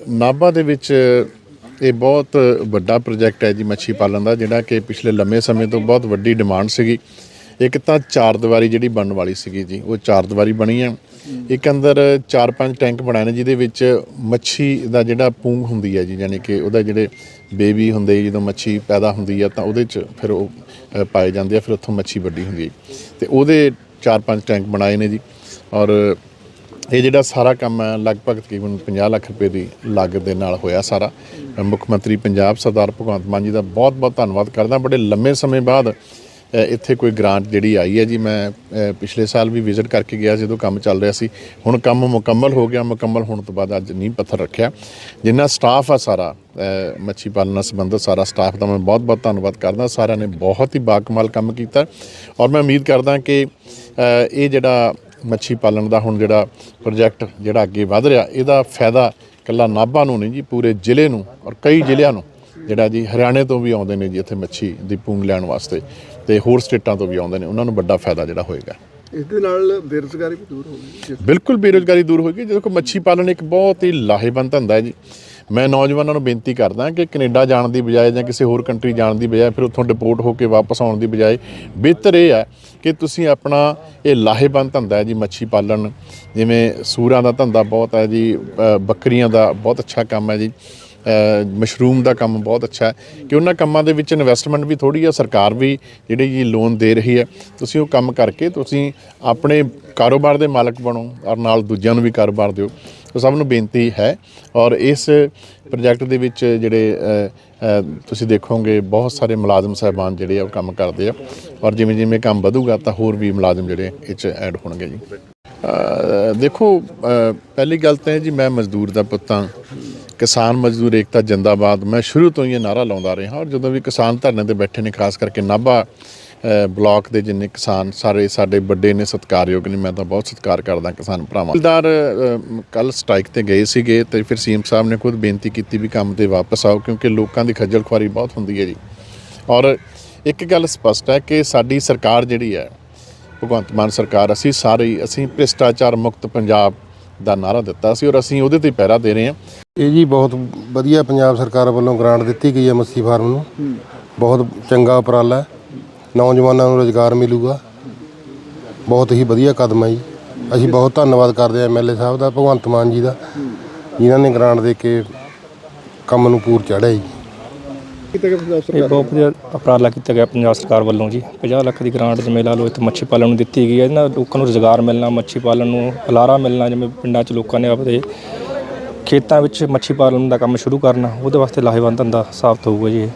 ਨਾਭਾ ਦੇ ਵਿੱਚ ਇਹ ਬਹੁਤ ਵੱਡਾ ਪ੍ਰੋਜੈਕਟ ਹੈ ਜੀ ਮੱਛੀ ਪਾਲਣ ਦਾ, ਜਿਹੜਾ ਕਿ ਪਿਛਲੇ ਲੰਮੇ ਸਮੇਂ ਤੋਂ ਬਹੁਤ ਵੱਡੀ ਡਿਮਾਂਡ ਸੀਗੀ। ਇੱਕ ਤਾਂ ਚਾਰ ਦੀਵਾਰੀ ਜਿਹੜੀ ਬਣਨ ਵਾਲੀ ਸੀਗੀ ਜੀ, ਉਹ ਚਾਰ ਦੀਵਾਰੀ ਬਣੀ ਹੈ। ਇੱਕ ਅੰਦਰ ਚਾਰ ਪੰਜ ਟੈਂਕ ਬਣਾਏ ਨੇ, ਜਿਹਦੇ ਵਿੱਚ ਮੱਛੀ ਦਾ ਜਿਹੜਾ ਪੂੰਗ ਹੁੰਦੀ ਹੈ ਜੀ, ਯਾਨੀ ਕਿ ਉਹਦਾ ਜਿਹੜੇ ਬੇਬੀ ਹੁੰਦੇ, ਜਦੋਂ ਮੱਛੀ ਪੈਦਾ ਹੁੰਦੀ ਹੈ ਤਾਂ ਉਹਦੇ ਚ ਫਿਰ ਉਹ ਪਾਏ ਜਾਂਦੇ ਆ, ਫਿਰ ਉੱਥੋਂ ਮੱਛੀ ਵੱਡੀ ਹੁੰਦੀ ਹੈ। ਤੇ ਉਹਦੇ ਚਾਰ ਪੰਜ ਟੈਂਕ ਬਣਾਏ ਨੇ ਜੀ। ਔਰ ਇਹ ਜਿਹੜਾ ਸਾਰਾ ਕੰਮ ਹੈ, ਲਗਭਗ ਤਕਰੀਬਨ 50 ਲੱਖ ਰੁਪਏ ਦੀ ਲਾਗਤ ਦੇ ਨਾਲ ਹੋਇਆ ਸਾਰਾ। ਮੈਂ ਮੁੱਖ ਮੰਤਰੀ ਪੰਜਾਬ ਸਰਦਾਰ ਭਗਵੰਤ ਮਾਨ ਜੀ ਦਾ ਬਹੁਤ ਬਹੁਤ ਧੰਨਵਾਦ ਕਰਦਾ। ਬੜੇ ਲੰਮੇ ਸਮੇਂ ਬਾਅਦ ਇੱਥੇ ਕੋਈ ਗ੍ਰਾਂਟ ਜਿਹੜੀ ਆਈ ਹੈ ਜੀ, ਮੈਂ ਪਿਛਲੇ ਸਾਲ ਵੀ ਵਿਜ਼ਿਟ ਕਰਕੇ ਗਿਆ ਜਦੋਂ ਕੰਮ ਚੱਲ ਰਿਹਾ ਸੀ। ਹੁਣ ਕੰਮ ਮੁਕੰਮਲ ਹੋ ਗਿਆ, ਮੁਕੰਮਲ ਹੋਣ ਤੋਂ ਬਾਅਦ ਅੱਜ ਨੀਂਹ ਪੱਥਰ ਰੱਖਿਆ। ਜਿੰਨਾ ਸਟਾਫ ਆ ਸਾਰਾ ਮੱਛੀ ਪਾਲਣ ਨਾਲ ਸੰਬੰਧਿਤ ਸਾਰਾ ਸਟਾਫ ਦਾ ਮੈਂ ਬਹੁਤ ਬਹੁਤ ਧੰਨਵਾਦ ਕਰਦਾ। ਸਾਰਿਆਂ ਨੇ ਬਹੁਤ ਹੀ ਬਾਕਮਾਲ ਕੰਮ ਕੀਤਾ। ਔਰ ਮੈਂ ਉਮੀਦ ਕਰਦਾ ਕਿ ਇਹ ਜਿਹੜਾ ਮੱਛੀ ਪਾਲਣ ਦਾ ਹੁਣ ਜਿਹੜਾ ਪ੍ਰੋਜੈਕਟ ਜਿਹੜਾ ਅੱਗੇ ਵਧ ਰਿਹਾ ਇਹਦਾ ਫਾਇਦਾ ਕੱਲਾ ਨਾਭਾ ਨੂੰ ਨਹੀਂ ਜੀ ਪੂਰੇ ਜ਼ਿਲ੍ਹੇ ਨੂੰ ਔਰ ਕਈ ਜ਼ਿਲ੍ਹਿਆਂ ਨੂੰ ਜਿਹੜਾ ਜੀ ਹਰਿਆਣੇ ਤੋਂ ਵੀ ਆਉਂਦੇ ਨੇ ਜੀ ਇੱਥੇ ਮੱਛੀ ਦੀ ਪੂੰਗ ਲੈਣ ਵਾਸਤੇ ਤੇ ਹੋਰ ਸਟੇਟਾਂ ਤੋਂ ਵੀ ਆਉਂਦੇ ਨੇ ਉਹਨਾਂ ਨੂੰ ਵੱਡਾ ਫਾਇਦਾ ਜਿਹੜਾ ਹੋਏਗਾ। ਇਸ ਦੇ ਨਾਲ ਬੇਰੁਜ਼ਗਾਰੀ ਵੀ ਦੂਰ ਹੋਊਗੀ ਬਿਲਕੁਲ ਬੇਰੁਜ਼ਗਾਰੀ ਦੂਰ ਹੋਏਗੀ ਦੇਖੋ ਮੱਛੀ ਪਾਲਣ ਇੱਕ ਬਹੁਤ ਹੀ ਲਾਹੇਵੰਦ ਧੰਦਾ ਹੈ ਜੀ। ਮੈਂ ਨੌਜਵਾਨਾਂ ਨੂੰ ਬੇਨਤੀ ਕਰਦਾ ਕਿ ਕੈਨੇਡਾ ਜਾਣ ਦੀ ਬਜਾਏ ਜਾਂ ਕਿਸੇ ਹੋਰ ਕੰਟਰੀ ਜਾਣ ਦੀ ਬਜਾਏ ਫਿਰ ਉੱਥੋਂ ਡਿਪੋਰਟ ਹੋ ਕੇ ਵਾਪਸ ਆਉਣ ਦੀ ਬਜਾਏ ਬਿਹਤਰ ਇਹ ਹੈ ਕਿ ਤੁਸੀਂ ਆਪਣਾ ਇਹ ਲਾਹੇਵੰਦ ਧੰਦਾ ਹੈ ਜੀ, ਮੱਛੀ ਪਾਲਣ। ਜਿਵੇਂ ਸੂਰਾਂ ਦਾ ਧੰਦਾ ਬਹੁਤ ਹੈ ਜੀ ਬੱਕਰੀਆਂ ਦਾ ਬਹੁਤ ਅੱਛਾ ਕੰਮ ਹੈ ਜੀ। ਮਸ਼ਰੂਮ ਦਾ ਕੰਮ ਬਹੁਤ ਅੱਛਾ ਹੈ ਕਿ ਉਹਨਾਂ ਕੰਮਾਂ ਦੇ ਵਿੱਚ ਇਨਵੈਸਟਮੈਂਟ ਵੀ ਥੋੜੀ ਆ, ਸਰਕਾਰ ਵੀ ਜਿਹੜੀ ਜੀ ਲੋਨ ਦੇ ਰਹੀ ਹੈ। ਤੁਸੀਂ ਉਹ ਕੰਮ ਕਰਕੇ ਤੁਸੀਂ ਆਪਣੇ ਕਾਰੋਬਾਰ ਦੇ ਮਾਲਕ ਬਣੋ ਔਰ ਨਾਲ ਦੂਜਿਆਂ ਨੂੰ ਵੀ ਕਾਰੋਬਾਰ ਦਿਓ। ਸੋ ਸਭ ਨੂੰ ਬੇਨਤੀ ਹੈ ਔਰ ਇਸ ਪ੍ਰੋਜੈਕਟ ਦੇ ਵਿੱਚ ਜਿਹੜੇ ਤੁਸੀਂ ਦੇਖੋਗੇ ਬਹੁਤ ਸਾਰੇ ਮੁਲਾਜ਼ਮ ਸਾਹਿਬਾਨ ਜਿਹੜੇ ਆ ਉਹ ਕੰਮ ਕਰਦੇ ਆ। ਔਰ ਜਿਵੇਂ ਜਿਵੇਂ ਕੰਮ ਵਧੂਗਾ ਤਾਂ ਹੋਰ ਵੀ ਮੁਲਾਜ਼ਮ ਜਿਹੜੇ ਇਹ 'ਚ ਐਡ ਹੋਣਗੇ ਜੀ। ਦੇਖੋ ਪਹਿਲੀ ਗੱਲ ਤਾਂ ਇਹ ਜੀ ਮੈਂ ਮਜ਼ਦੂਰ ਦਾ ਪੁੱਤਾਂ ਕਿਸਾਨ ਮਜ਼ਦੂਰ ਏਕਤਾ ਜਿੰਦਾਬਾਦ ਮੈਂ ਸ਼ੁਰੂ ਤੋਂ ਹੀ ਇਹ ਨਾਰਾ ਲਾਉਂਦਾ ਰਿਹਾ ਔਰ ਜਦੋਂ ਵੀ ਕਿਸਾਨ ਧਰਨੇ ਤੇ ਬੈਠੇ ਨੇ ਖਾਸ ਕਰਕੇ ਨਾਭਾ ਅ, ਬਲਾਕ ਦੇ ਜਿੰਨੇ ਕਿਸਾਨ ਸਾਰੇ ਸਾਡੇ ਵੱਡੇ ਨੇ ਸਤਿਕਾਰਯੋਗ ਨੇ ਮੈਂ ਤਾਂ ਬਹੁਤ ਸਤਿਕਾਰ ਕਰਦਾ ਕਿਸਾਨ ਭਰਾਵਾਂ ਦਾ। ਕੱਲ ਸਟ੍ਰਾਈਕ ਤੇ ਗਏ ਸੀਗੇ ਤੇ ਫਿਰ ਸੀਐਮ ਸਾਹਿਬ ਨੇ ਖੁਦ ਬੇਨਤੀ ਕੀਤੀ ਵੀ ਕੰਮ ਤੇ ਵਾਪਸ ਆਓ ਕਿਉਂਕਿ ਲੋਕਾਂ ਦੀ ਖੱਜਲ ਖੁਆਰੀ ਬਹੁਤ ਹੁੰਦੀ ਹੈ ਜੀ। ਔਰ ਇੱਕ ਗੱਲ ਸਪਸ਼ਟ ਹੈ ਕਿ ਸਾਡੀ ਸਰਕਾਰ ਜਿਹੜੀ ਹੈ ਭਗਵੰਤ ਮਾਨ ਸਰਕਾਰ ਅਸੀਂ ਸਾਰੇ ਅਸੀਂ ਭ੍ਰਿਸ਼ਟਾਚਾਰ ਮੁਕਤ ਪੰਜਾਬ ਦਾ ਨਾਰਾ ਦਿੱਤਾ ਸੀ ਔਰ ਅਸੀਂ ਉਹਦੇ ਤੇ ਪਹਿਰਾ ਦੇ ਰਹੇ ਹਾਂ। ਇਹ ਜੀ ਬਹੁਤ ਵਧੀਆ ਪੰਜਾਬ ਸਰਕਾਰ ਵੱਲੋਂ ਗ੍ਰਾਂਟ ਦਿੱਤੀ ਗਈ ਹੈ ਮੱਛੀ ਫਾਰਮ ਨੂੰ। ਬਹੁਤ ਚੰਗਾ ਉਪਰਾਲਾ ਨੌਜਵਾਨਾਂ ਨੂੰ ਰੋਜ਼ਗਾਰ ਮਿਲੂਗਾ। ਬਹੁਤ ਹੀ ਵਧੀਆ ਕਦਮ ਹੈ ਜੀ। ਅਸੀਂ ਬਹੁਤ ਧੰਨਵਾਦ ਕਰਦੇ ਹਾਂ ਐਮਐਲਏ ਸਾਹਿਬ ਦਾ ਭਗਵੰਤ ਮਾਨ ਜੀ ਦਾ ਜਿਨ੍ਹਾਂ ਨੇ ਗ੍ਰਾਂਟ ਦੇ ਕੇ ਕੰਮ ਨੂੰ ਪੂਰ ਚਾੜਿਆ ਜੀ। ਕਿਤੇ ਕਿ ਪੰਜਾਬ ਇਹ ਸਰਕਾਰ ਬਹੁਤ ਵਧੀਆ ਉਪਰਾਲਾ ਕੀਤਾ ਗਿਆ ਪੰਜਾਬ ਸਰਕਾਰ ਵੱਲੋਂ ਜੀ। 50 ਲੱਖ ਦੀ ਗ੍ਰਾਂਟ ਜਿਵੇਂ ਲਾ ਲਓ, ਇੱਥੇ ਮੱਛੀ ਪਾਲਣ ਨੂੰ ਦਿੱਤੀ ਗਈ ਹੈ। ਇਹਨਾਂ ਲੋਕਾਂ ਨੂੰ ਰੁਜ਼ਗਾਰ ਮਿਲਣਾ, ਮੱਛੀ ਪਾਲਣ ਨੂੰ ਹੁਲਾਰਾ ਮਿਲਣਾ, ਜਿਵੇਂ ਪਿੰਡਾਂ 'ਚ ਲੋਕਾਂ ਨੇ ਆਪਦੇ ਖੇਤਾਂ ਵਿੱਚ ਮੱਛੀ ਪਾਲਣ ਦਾ ਕੰਮ ਸ਼ੁਰੂ ਕਰਨਾ, ਉਹਦੇ ਵਾਸਤੇ ਲਾਹੇਵੰਦ ਧੰਦਾ ਸਾਬਤ ਹੋਊਗਾ ਜੀ ਇਹ।